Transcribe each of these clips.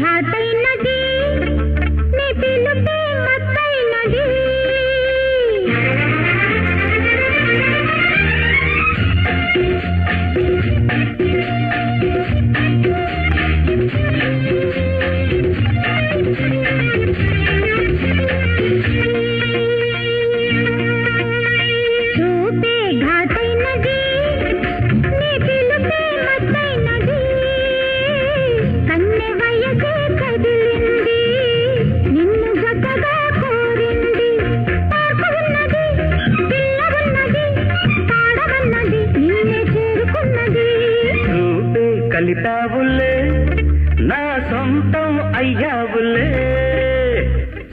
घाटै नदी అయ్యావులే నా సొంతం అయ్యావులే.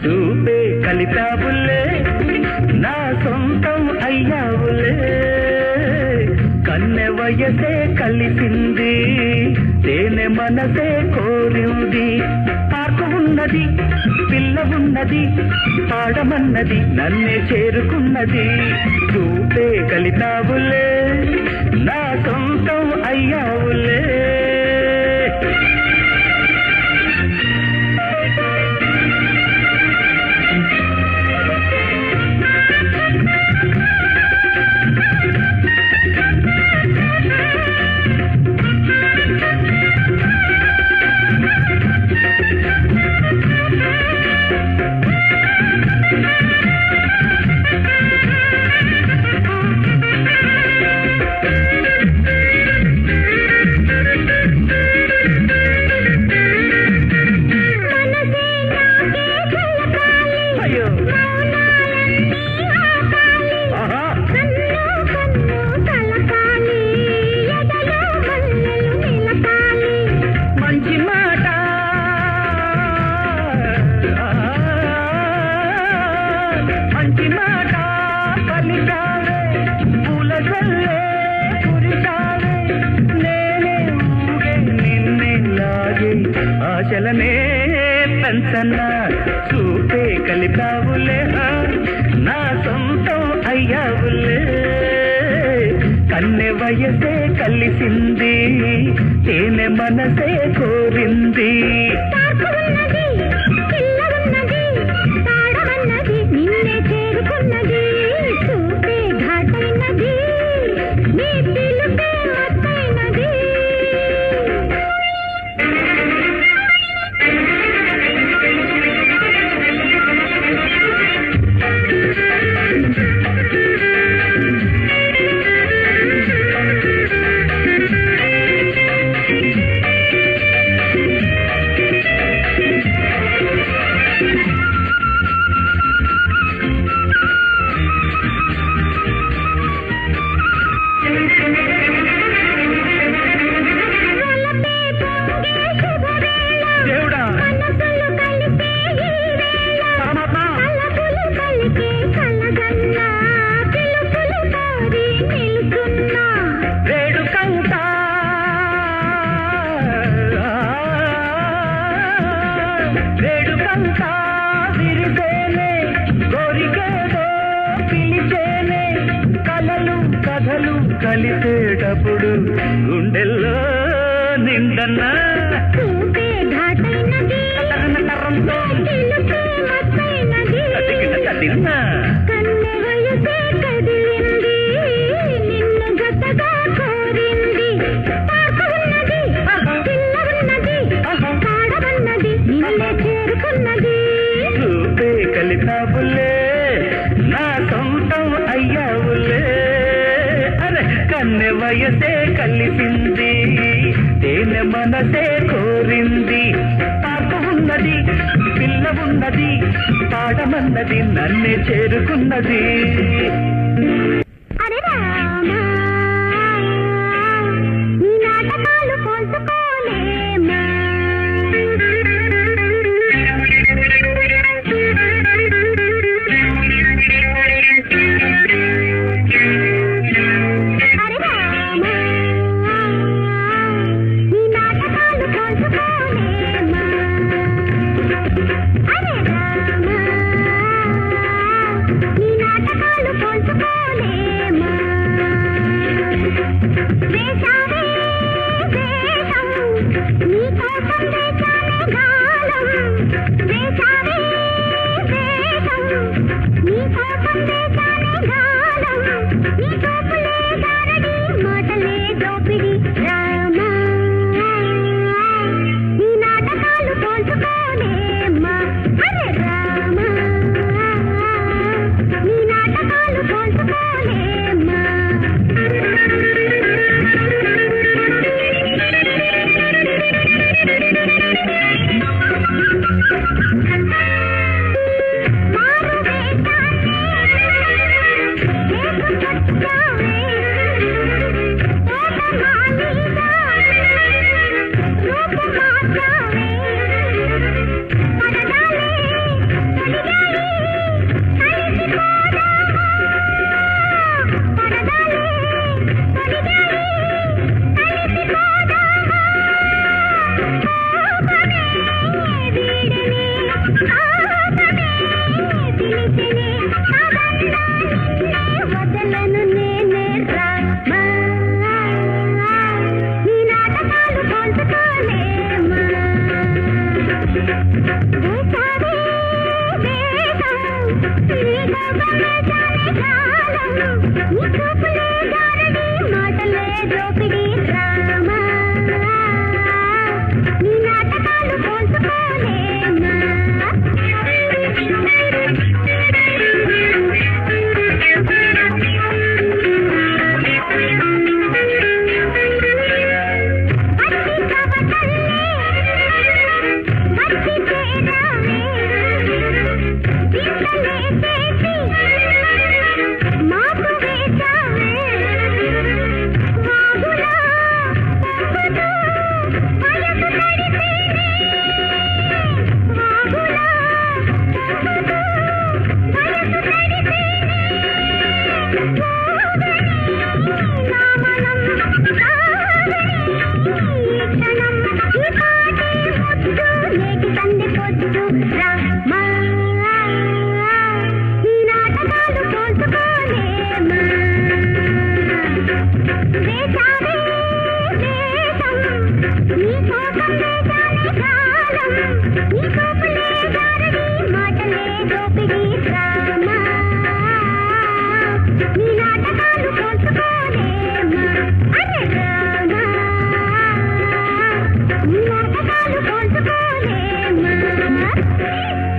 చూపే కలిపావులే నా సొంతం అయ్యావులే. కన్నె వయసే కలిసింది తేనె మనసే కోరింది. పార్కు ఉన్నది పిల్ల ఉన్నది పాడమన్నది నన్నే చేరుకున్నది. చూపే కలితావులే నా సొంతం అయ్యా వాసన చూపే కలిపావులే. నా సొంతం అయ్యావులే. కన్నె వయసే కలిసింది తేనె మనసే కోరింది. కలిసేటప్పుడు గుండెల్లో నిండన్నా కన్నె వయసే కలిపింది తేనె మనసే కోరింది. పాప ఉన్నది పిల్ల ఉన్నది పాడమన్నది నన్నే చేరుకున్నది.